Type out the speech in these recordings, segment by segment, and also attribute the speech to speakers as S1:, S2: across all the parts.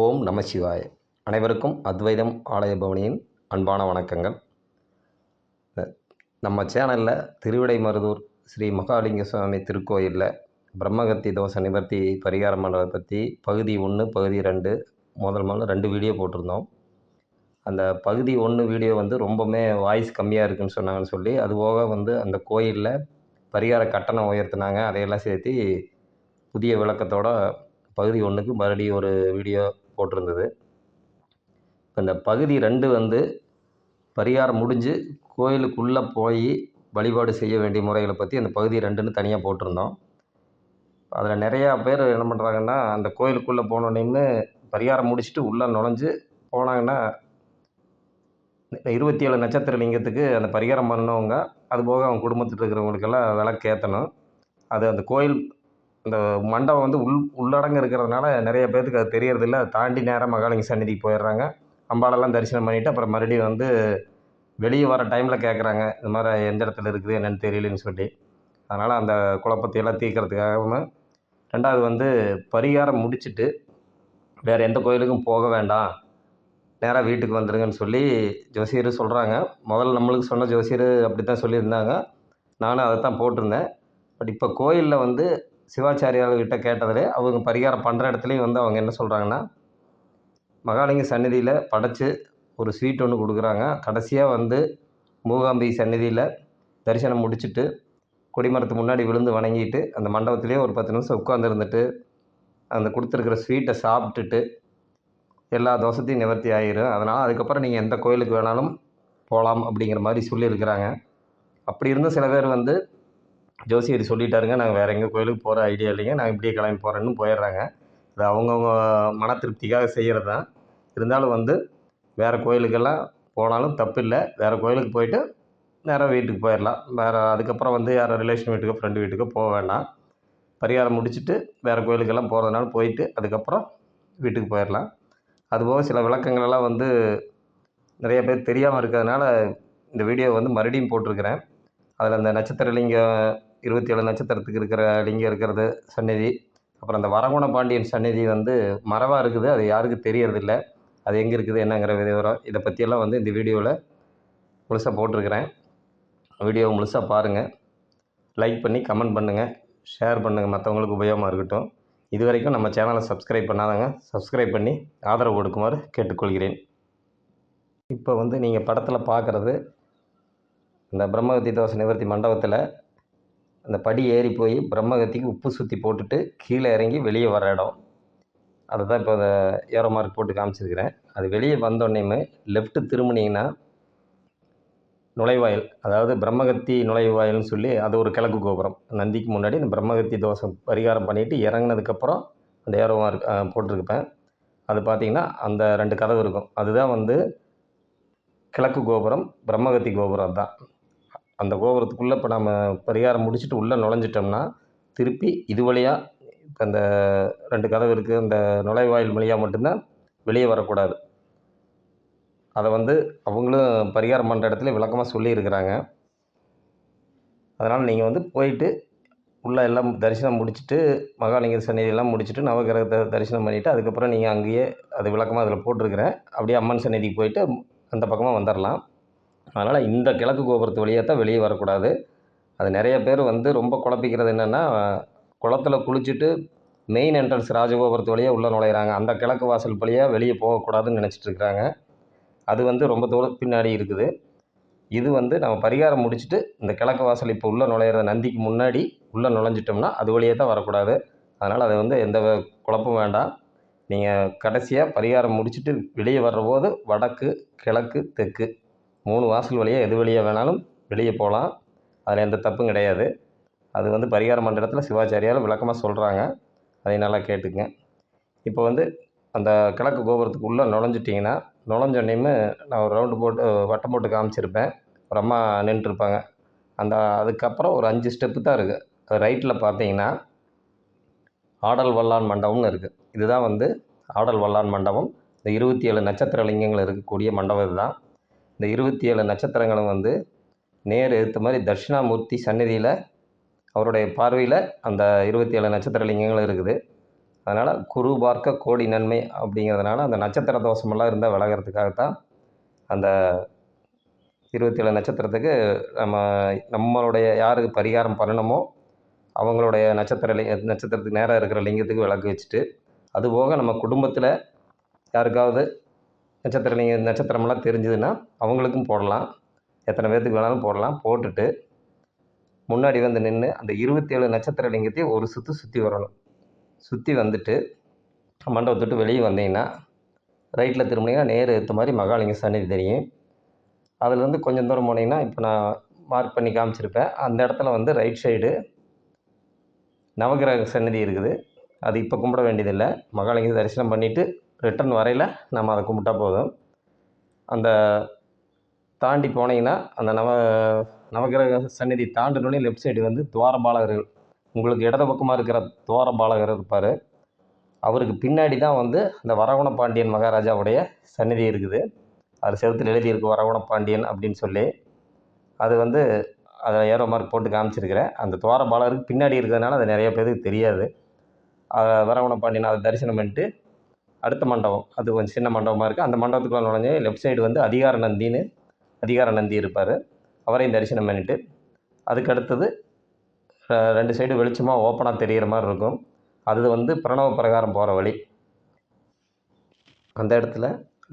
S1: ஓம் நம சிவாய. அனைவருக்கும் அத்வைதம் ஆலய பவனியின் அன்பான வணக்கங்கள். நம்ம சேனலில் திருவிடை மருதூர் ஸ்ரீ மகாலிங்க சுவாமி திருக்கோயிலில் பிரம்மகத்தி தோஷ நிவர்த்தி பரிகாரம் பண்ணுறதை பற்றி பகுதி ஒன்று பகுதி ரெண்டு முதல் முதல்ல ரெண்டு வீடியோ போட்டிருந்தோம். அந்த பகுதி ஒன்று வீடியோ வந்து ரொம்பவுமே வாய்ஸ் கம்மியாக இருக்குன்னு சொன்னாங்கன்னு சொல்லி அதுபோக வந்து அந்த கோயிலில் பரிகார கட்டணம் உயர்த்தினாங்க. அதையெல்லாம் சேர்த்து புதிய விளக்கத்தோட பகுதி ஒன்றுக்கு மறுபடியும் ஒரு வீடியோ போட்டிருந்தது. இப்போ இந்த பகுதி ரெண்டு வந்து பரிகாரம் முடிஞ்சு கோயிலுக்குள்ளே போய் வழிபாடு செய்ய வேண்டிய முறைகளை பற்றி அந்த பகுதி ரெண்டுன்னு தனியாக போட்டிருந்தோம். அதில் நிறையா பேர் என்ன பண்ணுறாங்கன்னா அந்த கோயிலுக்குள்ளே போனோடனே பரிகாரம் முடிச்சுட்டு உள்ளே நுழைஞ்சு போனாங்கன்னா இருபத்தி ஏழு நட்சத்திர லிங்கத்துக்கு அந்த பரிகாரம் பண்ணவங்க அதுபோக அவங்க குடும்பத்தில் இருக்கிறவங்களுக்கெல்லாம் விளக்கு ஏற்றணும் அது அந்த கோயில் இந்த மண்டபம் வந்து உள் உள்ளடங்க இருக்கிறதுனால நிறைய பேர்த்துக்கு அது தெரியறதில்ல. அதை தாண்டி நேராக மகாலிங்க சந்நிதிக்கு போயிடுறாங்க. அம்பாலெல்லாம் தரிசனம் பண்ணிவிட்டு அப்புறம் மறுபடியும் வந்து வெளியே வர டைமில் கேட்குறாங்க இந்த மாதிரி எந்த இடத்துல இருக்குது என்னென்னு தெரியலன்னு சொல்லி. அதனால் அந்த குழப்பத்தையெல்லாம் தீர்க்கறதுக்காகவும் ரெண்டாவது வந்து பரிகாரம் முடிச்சுட்டு வேறு எந்த கோயிலுக்கும் போக வேண்டாம். நேராக வீட்டுக்கு வந்துடுங்கன்னு சொல்லி ஜோசியர் சொல்கிறாங்க முதல்ல நம்மளுக்கு சொன்ன ஜோசியர் அப்படி தான் சொல்லியிருந்தாங்க. நானும் அதை தான் போட்டிருந்தேன். பட் இப்போ கோயிலில் வந்து சிவாச்சாரியார்கிட்ட கேட்டதில் அவங்க பரிகாரம் பண்ணுற இடத்துலையும் வந்து அவங்க என்ன சொல்கிறாங்கன்னா மகாலிங்க சந்நிதியில் படைச்சி ஒரு ஸ்வீட் ஒன்று கொடுக்குறாங்க. கடைசியாக வந்து மூகாம்பி சந்நிதியில் தரிசனம் முடிச்சுட்டு கொடிமரத்து முன்னாடி விழுந்து வணங்கிட்டு அந்த மண்டபத்திலேயே ஒரு பத்து நிமிஷம் உட்காந்துருந்துட்டு அந்த கொடுத்துருக்குற ஸ்வீட்டை சாப்பிட்டுட்டு எல்லா தோசத்தையும் நிவர்த்தி ஆகிரும் அதனால் அதுக்கப்புறம் நீங்கள் எந்த கோயிலுக்கு வேணாலும் போகலாம் அப்படிங்கிற மாதிரி சொல்லியிருக்கிறாங்க. அப்படி இருந்தும் சில பேர் வந்து ஜோசியர் சொல்லிட்டாருங்க நாங்கள் வேறு எங்கே கோயிலுக்கு போகிற ஐடியா இல்லைங்க நாங்கள் இப்படியே கிளம்பி போகிறேன்னு போயிடுறாங்க. அது அவங்கவுங்க மன திருப்திக்காக செய்கிறது தான் இருந்தாலும் வந்து வேறு கோயிலுக்கெல்லாம் போனாலும் தப்பு இல்லை வேறு கோயிலுக்கு போயிட்டு நேராக வீட்டுக்கு போயிடலாம். வேறு அதுக்கப்புறம் வந்து யாரோ ரிலேஷன் வீட்டுக்கோ ஃப்ரெண்டு வீட்டுக்கோ போக வேண்டாம். பரிகாரம் முடிச்சுட்டு வேறு கோயிலுக்கெல்லாம் போகிறதுனால போயிட்டு அதுக்கப்புறம் வீட்டுக்கு போயிடலாம். அதுபோக சில விளக்கங்களெல்லாம் வந்து நிறைய பேர் தெரியாமல் இருக்கிறதுனால இந்த வீடியோ வந்து மறுபடியும் போட்டிருக்கிறேன். அதில் அந்த நட்சத்திரலிங்கம் இருபத்தி ஏழு நட்சத்திரத்துக்கு இருக்கிற லிங்கம் இருக்கிறது சந்நிதி. அப்புறம் அந்த வரகுண பாண்டியன் சந்நிதி வந்து மரவாக இருக்குது அது யாருக்கும் தெரியறதில்ல. அது எங்கே இருக்குது என்னங்கிற விவரம் இதை பற்றியெல்லாம் வந்து இந்த வீடியோவில் முழுசாக போட்டிருக்கிறேன். வீடியோவை முழுசாக பாருங்கள் லைக் பண்ணி கமெண்ட் பண்ணுங்கள் ஷேர் பண்ணுங்கள் மற்றவங்களுக்கு உபயோகமாக இருக்கட்டும். இது வரைக்கும் நம்ம சேனலை சப்ஸ்கிரைப் பண்ணாதாங்க சப்ஸ்கிரைப் பண்ணி ஆதரவு கொடுக்குமாறு கேட்டுக்கொள்கிறேன். இப்போ வந்து நீங்கள் படத்தில் பார்க்குறது இந்த பிரம்மகத்தி தோஷ நிவர்த்தி மண்டபத்தில் அந்த படி ஏறி போய் பிரம்மகத்திக்கு உப்பு சுற்றி போட்டுட்டு கீழே இறங்கி வெளியே வர இடம். அதை தான் இப்போ அந்த ஏரோ மார்க் போட்டு காமிச்சிருக்கிறேன். அது வெளியே வந்தோடனேயுமே லெஃப்ட்டு திரும்பினீங்கன்னா நுழைவாயில் அதாவது பிரம்மகத்தி நுழைவாயில்னு சொல்லி அது ஒரு கிழக்கு கோபுரம். நந்திக்கு முன்னாடி இந்த பிரம்மகத்தி தோசை பரிகாரம் பண்ணிவிட்டு இறங்குனதுக்கப்புறம் அந்த ஏரோ மார்க் போட்டிருப்பேன் அது பார்த்தீங்கன்னா அந்த ரெண்டு கதவு இருக்கும். அதுதான் வந்து கிழக்கு கோபுரம் பிரம்மகத்தி கோபுரம் தான். அந்த கோபுரத்துக்குள்ளே இப்போ நம்ம பரிகாரம் முடிச்சுட்டு உள்ளே நுழைஞ்சிட்டோம்னா திருப்பி இது வழியாக இப்போ அந்த ரெண்டு கதவு இருக்குது அந்த நுழைவாயில் வழியாக மட்டும்தான் வெளியே வரக்கூடாது. அதை வந்து அவங்களும் பரிகாரம் பண்ணுற இடத்துல விளக்கமாக சொல்லியிருக்கிறாங்க. அதனால் நீங்கள் வந்து போயிட்டு உள்ளே எல்லாம் தரிசனம் முடிச்சுட்டு மகாலிங்க சந்நிதியெல்லாம் முடிச்சுட்டு நவகிரகத்தை தரிசனம் பண்ணிவிட்டு அதுக்கப்புறம் நீங்கள் அங்கேயே அது விளக்கமாக அதில் போட்டிருக்கிறேன். அப்படியே அம்மன் சந்நிதிக்கு போயிட்டு அந்த பக்கமாக வந்துடலாம் அதனால் இந்த கிழக்கு கோபுரத்து வழியாக தான் வெளியே வரக்கூடாது. அது நிறைய பேர் வந்து ரொம்ப குழப்பிக்கிறது என்னென்னா குளத்துல குளிச்சுட்டு மெயின் என்ட்ரன்ஸ் ராஜகோபுரத்து வழியாக உள்ளே நுழையிறாங்க. அந்த கிழக்கு வாசல் வழியாக வெளியே போகக்கூடாதுன்னு நினச்சிட்டு இருக்கிறாங்க அது வந்து ரொம்ப தூரம் பின்னாடி இருக்குது. இது வந்து நம்ம பரிகாரம் முடிச்சுட்டு இந்த கிழக்கு வாசல் இப்போ உள்ளே நுழையிற நந்திக்கு முன்னாடி உள்ளே நுழைஞ்சிட்டோம்னா அது வழியே தான் வரக்கூடாது. அதனால் அது வந்து எந்த குழப்பம் வேண்டாம். நீங்கள் கடைசியாக பரிகாரம் முடிச்சுட்டு வெளியே வர்றபோது வடக்கு கிழக்கு தெற்கு. மூணு வாசல் வழியாக எது வழியாக வேணாலும் வெளியே போகலாம் அதில் எந்த தப்பும் கிடையாது. அது வந்து பரிகார மண்டலத்தில் சிவாச்சாரியால் விளக்கமாக சொல்கிறாங்க அதை நல்லா கேட்டுங்க இப்போ வந்து அந்த கிழக்கு கோபுரத்துக்குள்ளே நுழைஞ்சிட்டிங்கன்னா நுழைஞ்சோடனையுமே நான் ஒரு ரவுண்டு போட்டு வட்டம் போட்டு காமிச்சிருப்பேன். ஒரு அம்மா நின்றுருப்பாங்க. அந்த அதுக்கப்புறம் ஒரு அஞ்சு ஸ்டெப்பு தான் இருக்குது அது ரைட்டில் பார்த்தீங்கன்னா ஆடல் வல்லான் மண்டபம்னு இருக்குது இதுதான் வந்து ஆடல் வல்லான் மண்டபம். இந்த இருபத்தி ஏழு நட்சத்திர லிங்கங்கள் இருக்கக்கூடிய மண்டபம் இதுதான். இந்த இருபத்தி ஏழு நட்சத்திரங்களும் வந்து நேர் எடுத்த மாதிரி தட்சிணாமூர்த்தி சந்நிதியில் அவருடைய பார்வையில் அந்த இருபத்தி ஏழு நட்சத்திர லிங்கங்களும் இருக்குது. அதனால் குரு பார்க்க கோடி நன்மை அப்படிங்கிறதுனால அந்த நட்சத்திர தோஷமெல்லாம் இருந்தால் விலகிறதுக்காகத்தான் அந்த இருபத்தி ஏழு நட்சத்திரத்துக்கு நம்ம நம்மளுடைய யாருக்கு பரிகாரம் பண்ணணுமோ அவங்களுடைய நட்சத்திர லி நட்சத்திரத்துக்கு நேராக இருக்கிற லிங்கத்துக்கு விளக்கு வச்சுட்டு அதுபோக நம்ம குடும்பத்தில் யாருக்காவது நட்சத்திரம் நீங்கள் நட்சத்திரமெல்லாம் தெரிஞ்சதுன்னா அவங்களுக்கும் போடலாம். எத்தனை பேர்த்துக்கு வேணாலும் போடலாம். போட்டுட்டு முன்னாடி வந்து நின்று அந்த இருபத்தேழு நட்சத்திர லிங்கத்தையும் ஒரு சுற்று சுற்றி வரணும். சுற்றி வந்துட்டு மண்டபத்தை விட்டு வெளியே வந்தீங்கன்னா ரைட்டில் திரும்பினீங்கன்னா நேர் ஏற்ற மாதிரி மகாலிங்க சன்னதி தெரியும். அதுலேருந்து கொஞ்சம் தூரம் போனீங்கன்னா இப்போ நான் மார்க் பண்ணி காமிச்சிருப்பேன். அந்த இடத்துல வந்து ரைட் சைடு நவகிரக சன்னதி இருக்குது. அது இப்போ கும்பிட வேண்டியதில்லை. மகாலிங்க தரிசனம் பண்ணிவிட்டு ரிட்டர்ன் வரையில் நம்ம அதை கும்பிட்டா போதும். அந்த தாண்டி போனீங்கன்னா அந்த நவ நவகிரக சந்நிதி தாண்டினோடனே லெஃப்ட் சைடு வந்து துவாரபாலகர்கள். உங்களுக்கு இடது பக்கமாக இருக்கிற துவாரபாலகர் இருப்பார். அவருக்கு பின்னாடி தான் வந்து அந்த வரகுண பாண்டியன் மகாராஜாவுடைய சந்நிதி இருக்குது. அது செவத்தில் எழுதியிருக்கு வரகுண பாண்டியன் அப்படின்னு சொல்லி. அது வந்து அதை ஏரோ மார்க் போட்டு காமிச்சிருக்கிறேன். அந்த துவாரபாலகருக்கு பின்னாடி இருக்கிறதுனால அது நிறைய பேருக்கு தெரியாது. வரகுண பாண்டியன் அதை தரிசனம் பண்ணிட்டு அடுத்த மண்டபம். அது கொஞ்சம் சின்ன மண்டபமாக இருக்குது அந்த மண்டபத்துக்குள்ள நுழைஞ்சு லெஃப்ட் சைடு வந்து அதிகார நந்தின்னு அதிகார நந்தி இருப்பார். அவரையும் தரிசனம் பண்ணிவிட்டு அதுக்கு அடுத்தது ரெண்டு சைடு வெளிச்சமாக ஓப்பனாக தெரிகிற மாதிரி இருக்கும். அது வந்து பிரணவ பிரகாரம் போகிற வழி. அந்த இடத்துல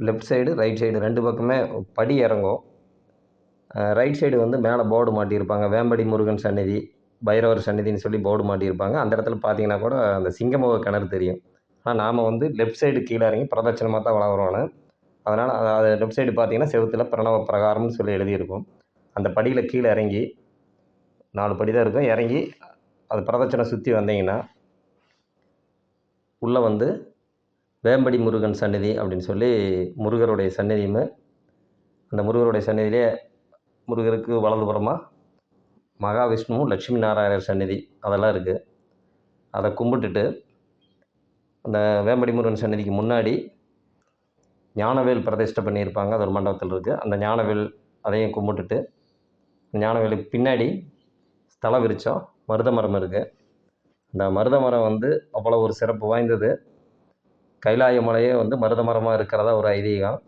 S1: லெஃப்ட் சைடு ரைட் சைடு ரெண்டு பக்கமே படி இறங்கும். ரைட் சைடு வந்து மேலே போர்டு மாட்டியிருப்பாங்க. வேம்படி முருகன் சந்நிதி பைரவர் சந்நிதின்னு சொல்லி போர்டு மாட்டியிருப்பாங்க. அந்த இடத்துல பார்த்தீங்கன்னா கூட அந்த சிங்கமுக கிணறு தெரியும். ஆனால் நாம் வந்து லெஃப்ட் சைடு கீழே இறங்கி பிரதட்சணமாக தான் வளர்கிறோன்னு அதனால் அது லெஃப்ட் சைடு பார்த்தீங்கன்னா செவுத்தில் பிரணவ பிரகாரம்னு சொல்லி எழுதியிருக்கும். அந்த படியில் கீழே இறங்கி நாலு படி தான் இருக்கும். இறங்கி அது பிரதட்சணை சுற்றி வந்தீங்கன்னா உள்ளே வந்து வேம்படி முருகன் சன்னதி அப்படின்னு சொல்லி முருகருடைய சன்னதியுமே அந்த முருகருடைய சன்னதியிலே முருகருக்கு வலதுபுறமாக மகாவிஷ்ணுவும் லட்சுமி நாராயணர் சன்னதி அதெல்லாம் இருக்குது அதை கும்பிட்டுட்டு அந்த வேம்படி முருகன் சன்னதிக்கு முன்னாடி ஞானவேல் பிரதிஷ்டை பண்ணியிருப்பாங்க. அது ஒரு மண்டபத்தில் இருக்குது அந்த ஞானவேல் அதையும் கும்பிட்டுட்டு ஞானவேலுக்கு பின்னாடி ஸ்தல விரிச்சம் மருத மரம் இருக்குது அந்த மருத மரம் வந்து அவ்வளோ ஒரு சிறப்பு வாய்ந்தது. கைலாய மலையே வந்து மருத மரமாக இருக்கிறதா ஒரு ஐதீகம்.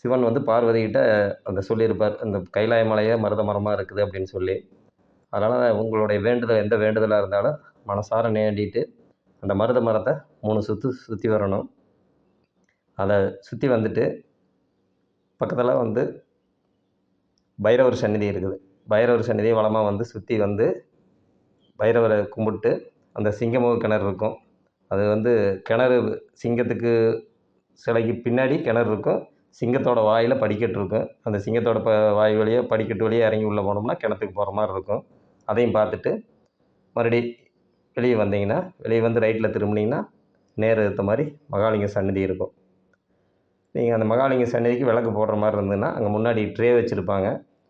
S1: சிவன் வந்து பார்வதிகிட்ட அந்த சொல்லியிருப்பார் அந்த கைலாய மலையே மருத மரமாக இருக்குது அப்படின்னு சொல்லி. அதனால் உங்களுடைய வேண்டுதல் எந்த வேண்டுதலாக இருந்தாலும் மனசார நேண்டிட்டு அந்த மருத மரத்தை மூணு சுற்று சுற்றி வரணும். அதை சுற்றி வந்துட்டு பக்கத்தில் வந்து பைரவர் சந்நிதி இருக்குது. பைரவர் சந்நிதி வளமாக வந்து சுற்றி வந்து பைரவரை கும்பிட்டு அந்த சிங்கமுக கிணறு இருக்கும். அது வந்து கிணறு சிங்கத்துக்கு சிலைக்கு பின்னாடி கிணறு இருக்கும். சிங்கத்தோட வாயில் படிக்கட்டு இருக்கும். அந்த சிங்கத்தோட ப வாய் வழியாக படிக்கட்டு வழியாக இறங்கி உள்ளே போனோம்னா கிணத்துக்கு போகிற மாதிரி இருக்கும். அதையும் பார்த்துட்டு மறுபடி வெளியே வந்தீங்கன்னா வெளியே வந்து ரைட்டில் திரும்பினீங்கன்னா நேர் எடுத்த மாதிரி மகாலிங்க சன்னதி இருக்கும். நீங்கள் அந்த மகாலிங்க சன்னதிக்கு விளக்கு போடுற மாதிரி இருந்ததுன்னா அங்கே முன்னாடி ட்ரே வச்சுருப்பாங்க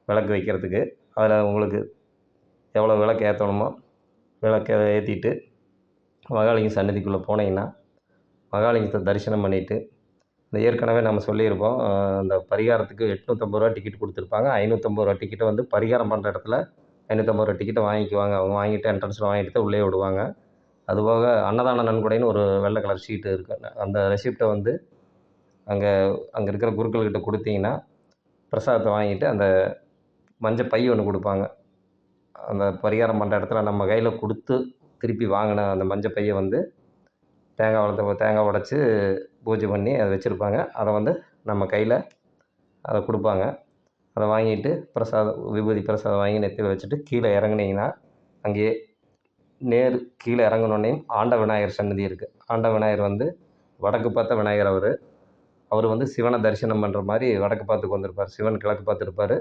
S1: விளக்கு வைக்கிறதுக்கு. அதில் உங்களுக்கு எவ்வளோ விளக்கு ஏற்றணுமோ விளக்கை ஏற்றிட்டு மகாலிங்க சன்னதிக்குள்ளே போனீங்கன்னா மகாலிங்கத்தை தரிசனம் பண்ணிவிட்டு இந்த ஏற்கனவே நம்ம சொல்லியிருப்போம் அந்த பரிகாரத்துக்கு எட்நூற்றம்பது ரூபா டிக்கெட் கொடுத்துருப்பாங்க. ஐநூற்றம்பது ரூபா டிக்கெட்டை வந்து பரிகாரம் பண்ணுற இடத்துல ஐநூற்றம்பது ரூபா டிக்கெட்டை வாங்கிக்குவாங்க. அவங்க வாங்கிட்டு என்ட்ரன்ஸில் வாங்கிட்டு தான் உள்ளே விடுவாங்க அதுபோக அன்னதான நன்கொடைன்னு ஒரு வெள்ளை கலர் ஷீட்டு இருக்குது அந்த ரெசிப்டை வந்து அங்கே அங்கே இருக்கிற குருக்கள்கிட்ட கொடுத்தீங்கன்னா பிரசாதத்தை வாங்கிட்டு அந்த மஞ்சள் பை ஒன்று கொடுப்பாங்க. அந்த பரிகாரம் பண்ணுற இடத்துல நம்ம கையில் கொடுத்து திருப்பி வாங்கின அந்த மஞ்சள் பையை வந்து தேங்காய் வளர்த்த தேங்காய் உடச்சி பூஜை பண்ணி அதை வச்சுருப்பாங்க. அதை வந்து நம்ம கையில் அதை கொடுப்பாங்க. அதை வாங்கிட்டு பிரசாதம் விபூதி பிரசாதம் வாங்கி நெத்தியில் வச்சுட்டு கீழே இறங்குனீங்கன்னா அங்கேயே நேர் கீழே இறங்கினோடனே ஆண்ட விநாயகர் சன்னதி இருக்குது ஆண்ட விநாயகர் வந்து வடக்கு பார்த்த விநாயகர் அவர். அவர் வந்து சிவனை தரிசனம் பண்ணுற மாதிரி வடக்கு பார்த்துக்கு வந்திருப்பார். சிவன் கிழக்கு பார்த்துருப்பார்.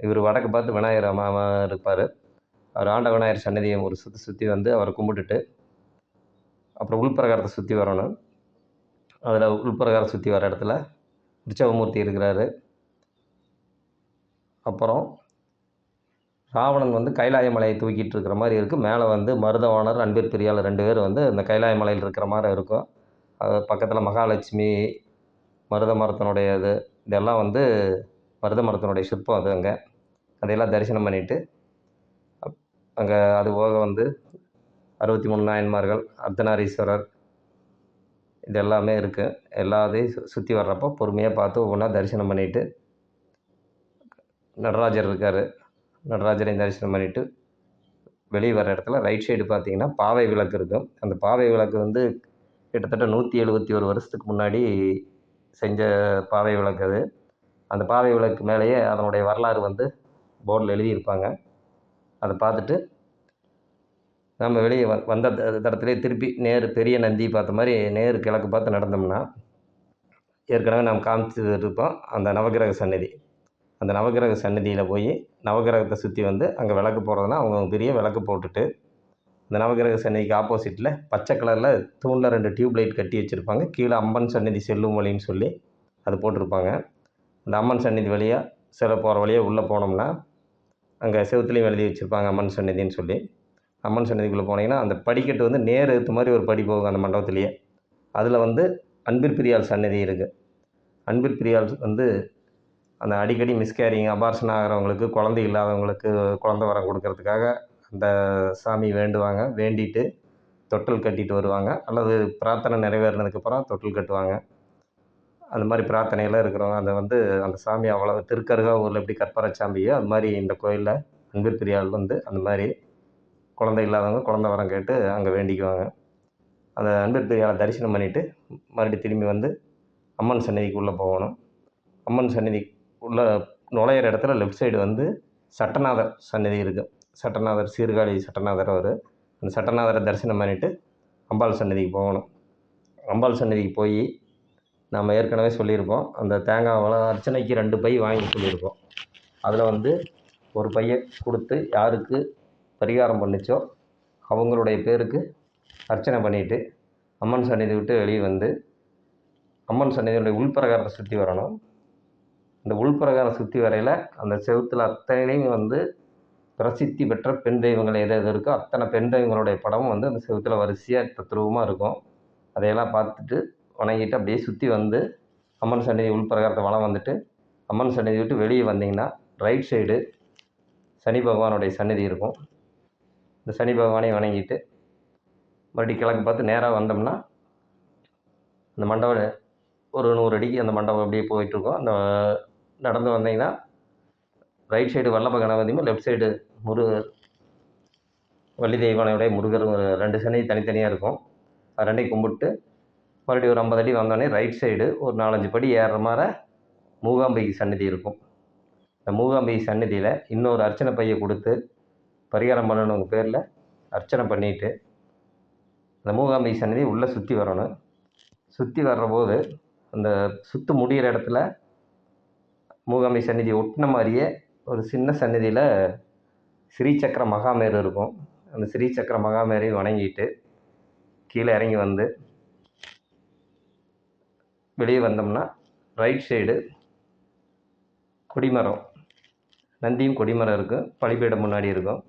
S1: இவர் வடக்கு பார்த்து விநாயகர் அம்மா அம்மா இருப்பார். அவர் ஆண்ட விநாயகர் சன்னதியை ஒரு சுற்றி சுற்றி வந்து அவரை கும்பிட்டுட்டு அப்புறம் உள்பிரகாரத்தை சுற்றி வரணும். அதில் உள்பிரகாரம் சுற்றி வர இடத்துல உற்சவமூர்த்தி இருக்கிறாரு. அப்புறம் ராவணன் வந்து கைலாய மலையை தூக்கிட்டு இருக்கிற மாதிரி இருக்குது மேலே வந்து மருதவாணர் அன்பிற் பிரியாள் ரெண்டு பேர் வந்து இந்த கைலாய மலையில் இருக்கிற மாதிரி இருக்கும். அது பக்கத்தில் மகாலட்சுமி மருத மரத்தினுடைய இது இதெல்லாம் வந்து மருத மரத்தினுடைய சிற்பம் அது அங்கே. அதையெல்லாம் தரிசனம் பண்ணிவிட்டு அங்கே அது போக வந்து அறுபத்தி மூணு நாயன்மார்கள் அர்த்தநாரீஸ்வரர் இது எல்லாமே இருக்குது எல்லாத்தையும் சு சுற்றி வர்றப்போ பொறுமையாக பார்த்து ஒவ்வொன்றா தரிசனம் பண்ணிவிட்டு நடராஜர் இருக்கார். நடராஜரையும் தரிசனம் பண்ணிவிட்டு வெளியே வர இடத்துல ரைட் சைடு பார்த்தீங்கன்னா பாவை விளக்கு இருக்கும் அந்த பாவை விளக்கு வந்து கிட்டத்தட்ட நூற்றி எழுபத்தி ஒரு வருஷத்துக்கு முன்னாடி செஞ்ச பாவை விளக்கு அது. அந்த பாவை விளக்கு மேலேயே அதனுடைய வரலாறு வந்து போர்டில் எழுதியிருப்பாங்க. அதை பார்த்துட்டு நம்ம வெளியே வ வந்த த- தடத்துலேயே திருப்பி நேர் பெரிய நந்தி பார்த்த மாதிரி நேர் கிழக்கு பார்த்து நடந்தோம்னா ஏற்கனவே நாம் காமிச்சிருப்போம் அந்த நவகிரக சன்னதி அந்த நவகிரக சன்னதியில் போய் நவகிரகத்தை சுற்றி வந்து அங்கே விளக்கு போடுறதுனா அவங்க பெரிய விளக்கு போட்டுட்டு இந்த நவகிரக சன்னதிக்கு ஆப்போசிட்டில் பச்சை கலரில் தூணில் ரெண்டு டியூப் லைட் கட்டி வச்சுருப்பாங்க. கீழே அம்மன் சன்னதி செல்லும் வழின்னு சொல்லி அது போட்டிருப்பாங்க. அந்த அம்மன் சன்னதி வழியாக சில போகிற வழியாக உள்ளே போனோம்னா அங்கே செவத்துலேயும் எழுதி வச்சுருப்பாங்க அம்மன் சன்னதின்னு சொல்லி. அம்மன் சன்னதிக்குள்ளே போனீங்கன்னா அந்த படிக்கட்டு வந்து நேர் எடுத்த மாதிரி ஒரு படி போகும் அந்த மண்டபத்துலேயே. அதில் வந்து அன்பிற் பிரியாள் சன்னதி இருக்குது அன்பிற் பிரியாள் வந்து அந்த அடிக்கடி மிஸ்கேரிங் அபார்ஷன் ஆகிறவங்களுக்கு குழந்தை இல்லாதவங்களுக்கு குழந்த வரம் கொடுக்கறதுக்காக அந்த சாமி வேண்டுவாங்க. வேண்டிட்டு தொட்டில் கட்டிட்டு வருவாங்க. அல்லது பிரார்த்தனை நிறைவேறினதுக்கப்புறம் தொட்டில் கட்டுவாங்க. அந்த மாதிரி பிரார்த்தனையெல்லாம் இருக்கிறவங்க அதை வந்து அந்த சாமி அவ்வளோ திருக்கருகா ஊரில் எப்படி கற்பரை சாமியோ அது மாதிரி இந்த கோயிலில் அன்பர்பிரியாள் வந்து அந்த மாதிரி குழந்தை இல்லாதவங்க குழந்த வரம் கேட்டு அங்கே வேண்டிக்குவாங்க. அந்த அன்பர்பிரியாளை தரிசனம் பண்ணிவிட்டு மறுபடியும் திரும்பி வந்து அம்மன் சன்னதிக்கு உள்ளே போகணும். அம்மன் சன்னதி உள்ள நுழையிற இடத்துல லெஃப்ட் சைடு வந்து சட்டநாதர் சன்னதி இருக்குது சட்டநாதர் சீர்காழி சட்டநாதர் அவர். அந்த சட்டநாதரை தரிசனம் பண்ணிவிட்டு அம்பாள் சன்னதிக்கு போகணும். அம்பாள் சன்னதிக்கு போய் நாம் ஏற்கனவே சொல்லியிருப்போம். அந்த தேங்காய் வள அர்ச்சனைக்கு ரெண்டு பை வாங்கி சொல்லியிருப்போம். அதில் வந்து ஒரு பையை கொடுத்து யாருக்கு பரிகாரம் பண்ணுச்சோ அவங்களுடைய பேருக்கு அர்ச்சனை பண்ணிவிட்டு அம்மன் சன்னதி விட்டு வெளியே வந்து அம்மன் சன்னதியுடைய உள்பிரகாரத்தை சுற்றி வரணும். இந்த உள்பிரகாரம் சுற்றி வரையில் அந்த செவுத்தில் அத்தனையும் வந்து பிரசித்தி பெற்ற பெண் தெய்வங்கள் எது எது இருக்கோ அத்தனை பெண் தெய்வங்களுடைய படமும் வந்து அந்த செவுத்தில் வரிசையாக தத்ரூபமாக இருக்கும். அதையெல்லாம் பார்த்துட்டு வணங்கிட்டு அப்படியே சுற்றி வந்து அம்மன் சன்னதி உள்பிரகாரத்தை வளம் வந்துட்டு அம்மன் சன்னதி விட்டு வெளியே வந்தீங்கன்னா ரைட் சைடு சனி பகவானுடைய சன்னதி இருக்கும். இந்த சனி பகவானை வணங்கிட்டு மறுபடியும் கிழக்கு பார்த்து நேராக வந்தோம்னா அந்த மண்டபம் ஒரு நூறு அடிக்கு அந்த மண்டபம் அப்படியே போயிட்டுருக்கோம் அந்த நடந்து வந்தீங்கன்னா ரைட் சைடு வல்லப கணபதியும் லெஃப்ட் சைடு முருகர் வள்ளி தெய்வானையுடைய முருகர் ரெண்டு சனி தனித்தனியாக இருக்கும். அது ரெண்டையும் கும்பிட்டு மறுபடியும் ஒரு ஐம்பது அடி வந்தோடனே ரைட் சைடு ஒரு நாலஞ்சு படி ஏறுற மாதிரி மூகாம்பிகை சன்னதி இருக்கும். இந்த மூகாம்பிகை சன்னதியில் இன்னொரு அர்ச்சனை பையை கொடுத்து பரிகாரம் பண்ணணுங்க பேரில் அர்ச்சனை பண்ணிவிட்டு அந்த மூகாம்பிகை சன்னதி உள்ளே சுற்றி வரணும். சுற்றி வர்றபோது அந்த சுற்று முடிகிற இடத்துல மூகாம்பி சந்நிதி ஒட்டின மாதிரியே ஒரு சின்ன சந்நிதியில் ஸ்ரீசக்கர மகாமேரு இருக்கும். அந்த ஸ்ரீசக்கர மகாமேரையும் வணங்கிட்டு கீழே இறங்கி வந்து வெளியே வந்தோம்னா ரைட் சைடு கொடிமரம். நந்தியும் கொடிமரம் இருக்கும் பலிபீடம் முன்னாடி இருக்கும்.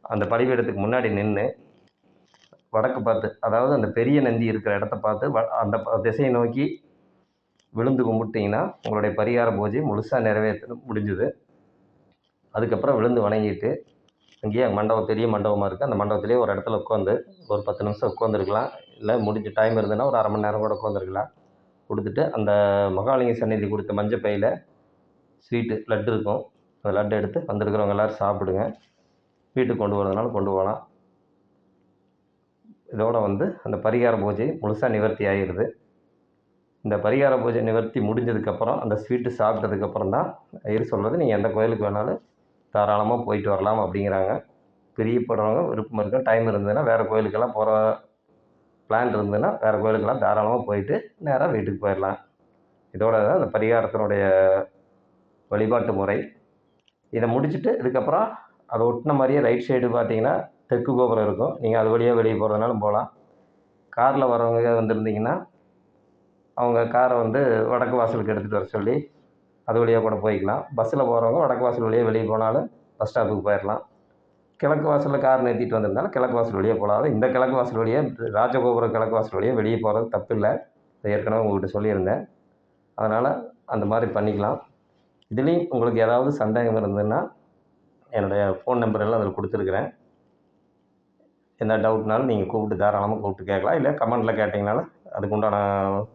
S1: அந்த பலிபீடத்துக்கு முன்னாடி நின்று வடக்கு பார்த்து அதாவது அந்த பெரிய நந்தி இருக்கிற இடத்த பார்த்து வ- அந்த திசையை நோக்கி விழுந்து கும்பிட்டிங்கன்னா உங்களுடைய பரிகார பூஜை முழுசாக நிறைவேற்ற முடிஞ்சுது. அதுக்கப்புறம் விழுந்து வணங்கிட்டு அங்கேயே மண்டபம் பெரிய மண்டபமாக இருக்குது அந்த மண்டபத்திலேயே ஒரு இடத்துல உட்காந்து ஒரு பத்து நிமிஷம் உட்காந்துருக்கலாம் இல்லை முடிஞ்ச டைம் இருந்ததுன்னா ஒரு அரை மணி நேரம் கூட உட்காந்துருக்கலாம் கொடுத்துட்டு அந்த மகாலிங்க சந்நிதி கொடுத்த மஞ்சள் பையில் ஸ்வீட்டு லட்டு இருக்கும். அந்த லட்டு எடுத்து வந்திருக்கிறவங்க எல்லோரும் சாப்பிடுங்க. வீட்டுக்கு கொண்டு வரதுனால கொண்டு போகலாம். இதோடு வந்து அந்த பரிகார பூஜை முழுசாக நிவர்த்தி ஆகிடுது இந்த பரிகார பூஜை நிவர்த்தி முடிஞ்சதுக்கப்புறம் அந்த ஸ்வீட்டு சாப்பிட்டதுக்கப்புறம் தான் ஐயர் சொல்கிறது நீங்கள் எந்த கோயிலுக்கு வேணாலும் தாராளமாக போயிட்டு வரலாம் அப்படிங்கிறாங்க. பிரியப்படுறவங்க விருப்பம் இருக்கும் டைம் இருந்ததுன்னா வேறு கோயிலுக்கெல்லாம் போகிற பிளான் இருந்ததுன்னா வேறு கோயிலுக்கெல்லாம் தாராளமாக போயிட்டு நேராக வீட்டுக்கு போயிடலாம். இதோட தான் அந்த பரிகாரத்தினுடைய வழிபாட்டு முறை. இதை முடிச்சுட்டு இதுக்கப்புறம் அதை ஒட்டின மாதிரியே ரைட் சைடு பார்த்தீங்கன்னா தெற்கு கோபுரம் இருக்கும். நீங்கள் அது வழியாக வெளியே போகிறதுனாலும் போகலாம். காரில் வரவங்க வந்திருந்தீங்கன்னா அவங்க காரை வந்து வடக்கு வாசலுக்கு எடுத்துகிட்டு வர சொல்லி அது வழியாக கூட போய்க்கலாம். பஸ்ஸில் போகிறவங்க வடக்கு வாசல் வழியாக வெளியே போனாலும் பஸ் ஸ்டாப்புக்கு போயிடலாம் கிழக்கு வாசலில் கார் நிறுத்திட்டு வந்திருந்தாலும் கிழக்கு வாசல் வழியாக போகலாம் அது இந்த கிழக்கு வாசல் வழியாக ராஜகோபுரம் கிழக்கு வாசல் வழியாக வெளியே போகிறது தப்பு இல்லை. இதை ஏற்கனவே உங்கள்கிட்ட சொல்லியிருந்தேன். அதனால் அந்த மாதிரி பண்ணிக்கலாம். இதுலேயும் உங்களுக்கு ஏதாவது சந்தேகம் இருந்ததுன்னா என்னுடைய ஃபோன் நம்பர் எல்லாம் அதில் கொடுத்துருக்குறேன். என்ன டவுட்னாலும் நீங்கள் கூப்பிட்டு தாராளமாக கூப்பிட்டு கேட்கலாம். இல்லை கமெண்ட்டில் கேட்டிங்கனாலும் அதுக்கு உண்டான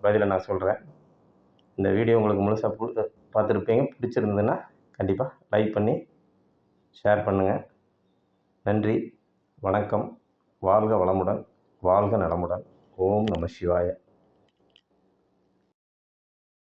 S1: பதிலை நான் சொல்கிறேன் இந்த வீடியோ உங்களுக்கு முழுசாக பு பார்த்துருப்பீங்க பிடிச்சிருந்ததுன்னா கண்டிப்பாக லைக் பண்ணி ஷேர் பண்ணுங்கள் நன்றி வணக்கம் வாழ்க வளமுடன் வாழ்க நலமுடன். ஓம் நம சிவாய.